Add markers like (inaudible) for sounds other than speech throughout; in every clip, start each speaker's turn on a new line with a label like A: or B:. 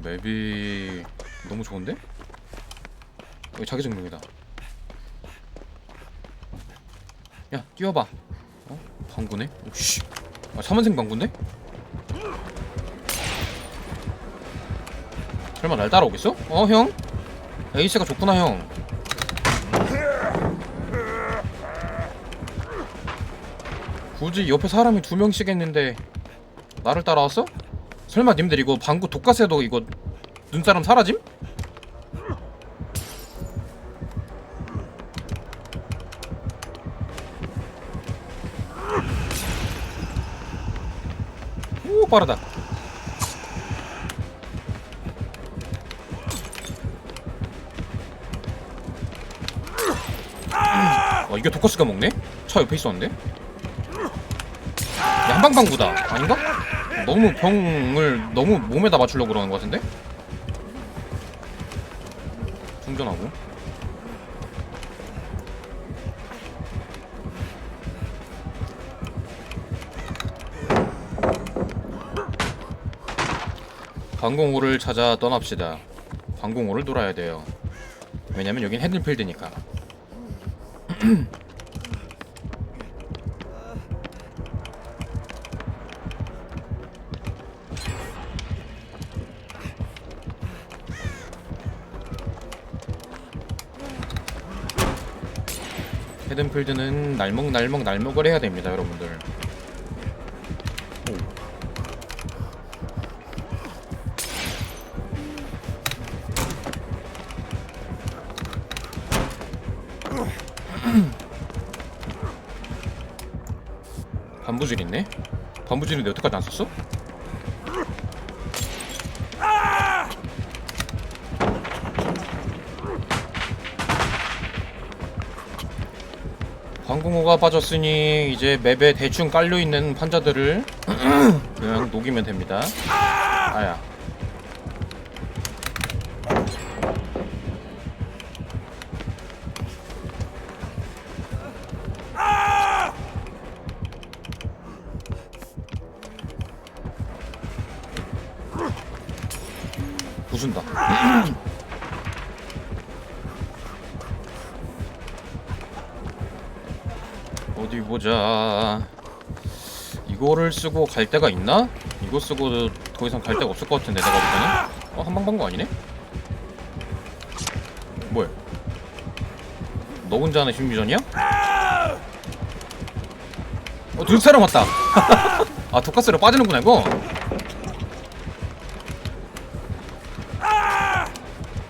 A: 맵이 너무 좋은데? 여기 자기 증명이다. 야 뛰어봐. 어? 방구네? 오씨. 아 삼원생 방구인데? 설마 날 따라오겠어? 어 형? 에이스가 좋구나 형. 굳이 옆에 사람이 두 명씩 했는데 나를 따라왔어? 설마 님들 이거 방구 독가스에도 이거 눈사람 사라짐? 오 빠르다 와 이게 독가스가 먹네? 차 옆에 있었는데? 양방방구다 아닌가? 너무 병을 너무 몸에다 맞추려고 그러는 것 같은데? 충전하고 방공호를 찾아 떠납시다 방공호를 돌아야 돼요 왜냐면 여긴 헤든필드니까 헤든필드는 날먹 날먹 날먹을 해야 됩니다 여러분들 반부질 있네? 반부질인데 여태까지 안 썼어? 방공호가 빠졌으니 이제 맵에 대충 깔려있는 판자들을 (clears throat) 그냥 녹이면 됩니다 아야 어디 보자. 이거를 쓰고 갈 데가 있나? 이거 쓰고 더 이상 갈 데가 없을 것 같은데 내가 보기에는. 어 한방 방거 아니네? 뭐야? 너 혼자 하는 심리전이야? 어 눈사람 왔다. (laughs) 아 독가스로 빠지는구나 이거.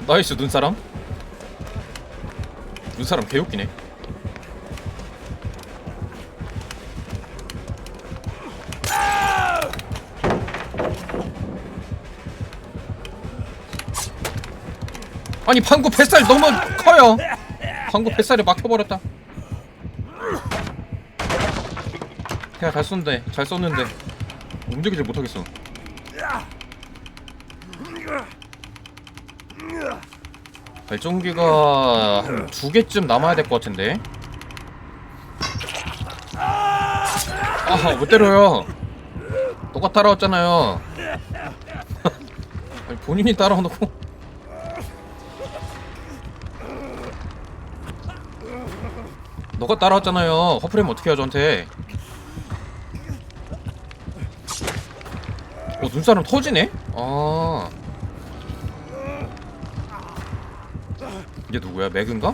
A: 나이스 눈사람. 눈사람 개웃기네. 아니 방구 뱃살 너무 커요. 방구 뱃살에 막혀버렸다. 야, 잘 쏜데, 잘 쏘는데 움직이질 못하겠어. 발전기가 한 두 개쯤 남아야 될 것 같은데. 아, 못 때려요. 너가 따라왔잖아요. (laughs) 아니, 본인이 따라와놓고. 너가 따라왔잖아요. 허프레임 어떻게 해요, 저한테? 어, 눈사람 터지네? 아. 이게 누구야? 맥인가?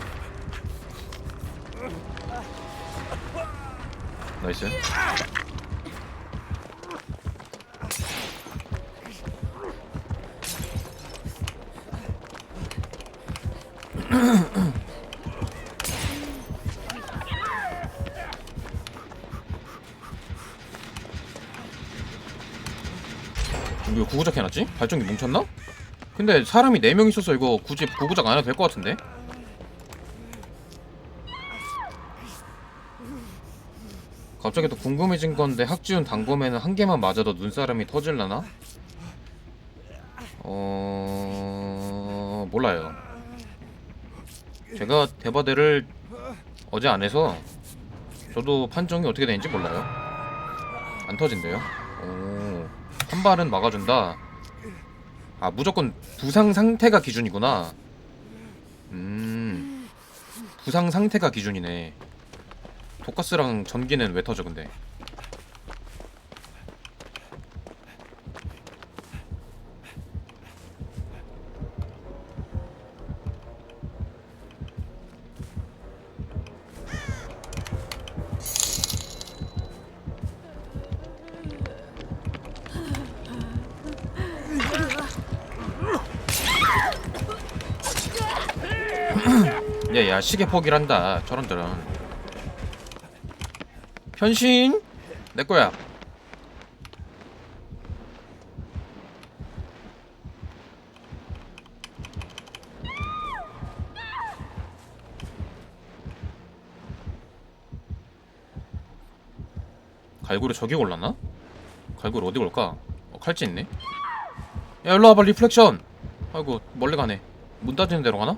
A: 나이스. 이거 구구작 해놨지? 발전기 뭉쳤나? 근데 사람이 4명 있어서 이거 굳이 구구작 안 해도 될 것 같은데? 갑자기 또 궁금해진 건데 학지훈 당범에는 한 개만 맞아도 눈사람이 터질라나? 어... 몰라요 제가 대바대를 어제 안 해서 저도 판정이 어떻게 되는지 몰라요. 안 터진대요. 오, 한 발은 막아준다. 아 무조건 부상 상태가 기준이구나. 음, 부상 상태가 기준이네. 독가스랑 전기는 왜 터져 근데? 야야 시계 포기란다 저런저런 변신 내 거야 갈고리 저기 올랐나? 갈고리 어디 올까? 어, 칼찌 있네 야 일로 와봐 리플렉션 아이고 멀리 가네 문 닫히는 데로 가나?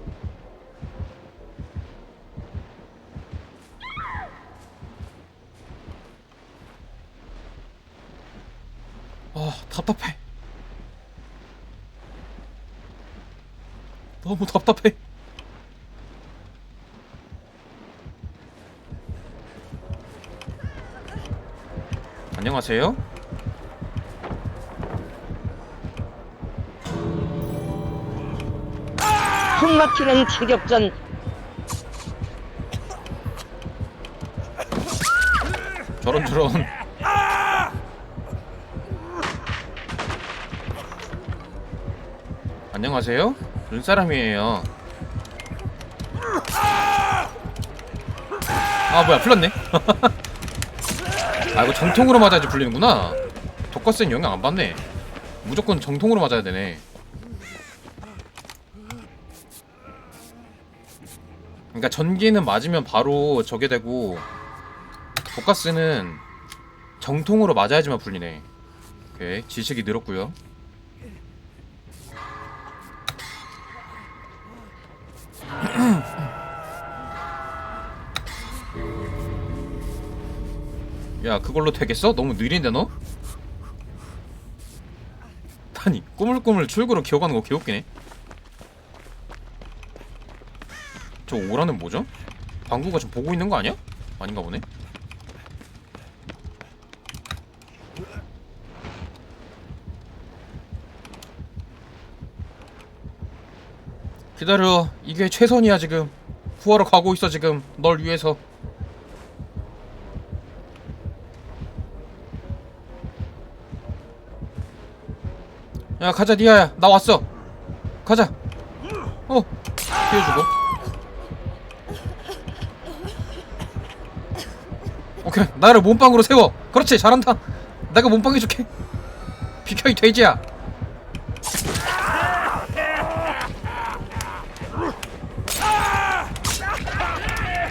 A: 아 답답해. 너무 답답해. 안녕하세요.
B: 숨막히는 체격전.
A: 저런 저런 안녕하세요. 눈사람이에요. 아 뭐야 풀렸네. (laughs) 아 이거 정통으로 맞아야지 풀리는구나. 독가스는 영향 안 받네. 무조건 정통으로 맞아야 되네. 그러니까 전기는 맞으면 바로 저게 되고 독가스는 정통으로 맞아야지만 풀리네. 오케이 지식이 늘었고요. 야 그걸로 되겠어? 너무 느린데 너? 아니 꾸물꾸물 출구로 기어가는 거 개웃기네. 저 오라는 뭐죠? 방구가 지금 보고 있는 거 아니야? 아닌가 보네. 기다려 이게 최선이야 지금 구하러 가고 있어 지금 널 위해서 야 가자 니아야. 나 왔어. 가자. 어 피해주고. 오케이 나를 몸빵으로 세워. 그렇지 잘한다. 내가 몸빵 해줄게. 비켜 이 돼지야.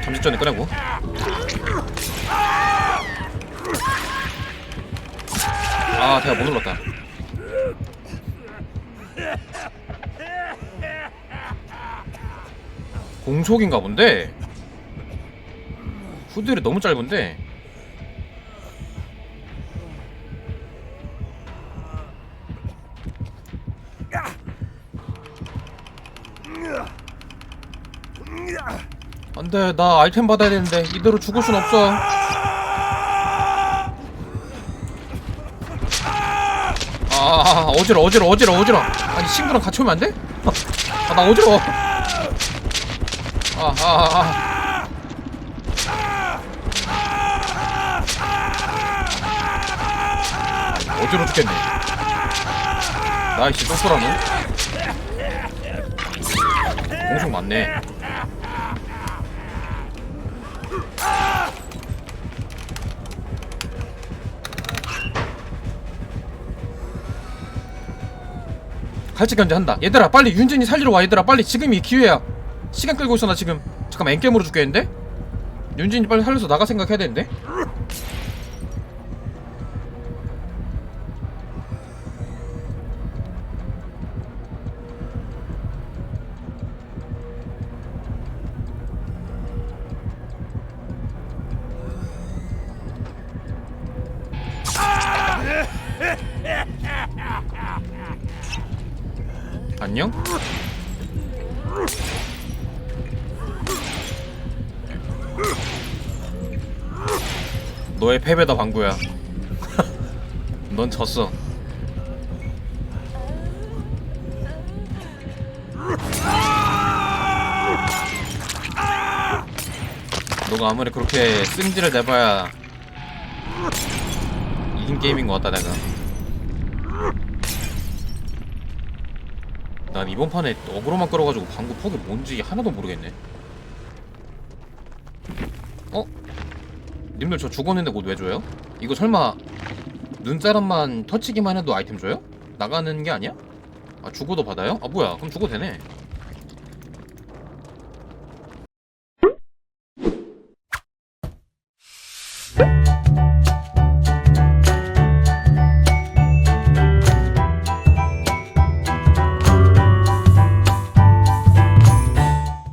A: 잠시 전에 꺼내고. 아 내가 못 눌렀다 공속인가 본데? 후드를 너무 짧은데? 안돼. 나 아이템 받아야 되는데. 이대로 죽을 순 없어. 아 어지러 어지러 어지러 어지러 아니 친구랑 같이 오면 안 돼? 아 나 어지러워 아, 아. 어지러 죽겠네 나이씨 똥소라노? 공속 맞네. 갈치 견제한다. 얘들아 빨리 윤진이 살리러 와. 얘들아 빨리 지금이 기회야 시간 끌고 있어 나 지금 잠깐만 엔게임으로 죽겠는데? 윤진이 빨리 살려서 나가 생각해야 되는데? 안녕? 너의 패배다 방구야. 넌 졌어. 너가 아무리 그렇게 승질을 내봐야 이긴 게임인 것 같다 내가. 난 이번 판에 어그로만 끌어가지고 방구 폭이 뭔지 하나도 모르겠네 님들 저 죽었는데 옷 왜 줘요? 이거 설마 눈사람만 터치기만 해도 아이템 줘요? 나가는 게 아니야? 아 죽어도 받아요? 아 뭐야 그럼 죽어도 되네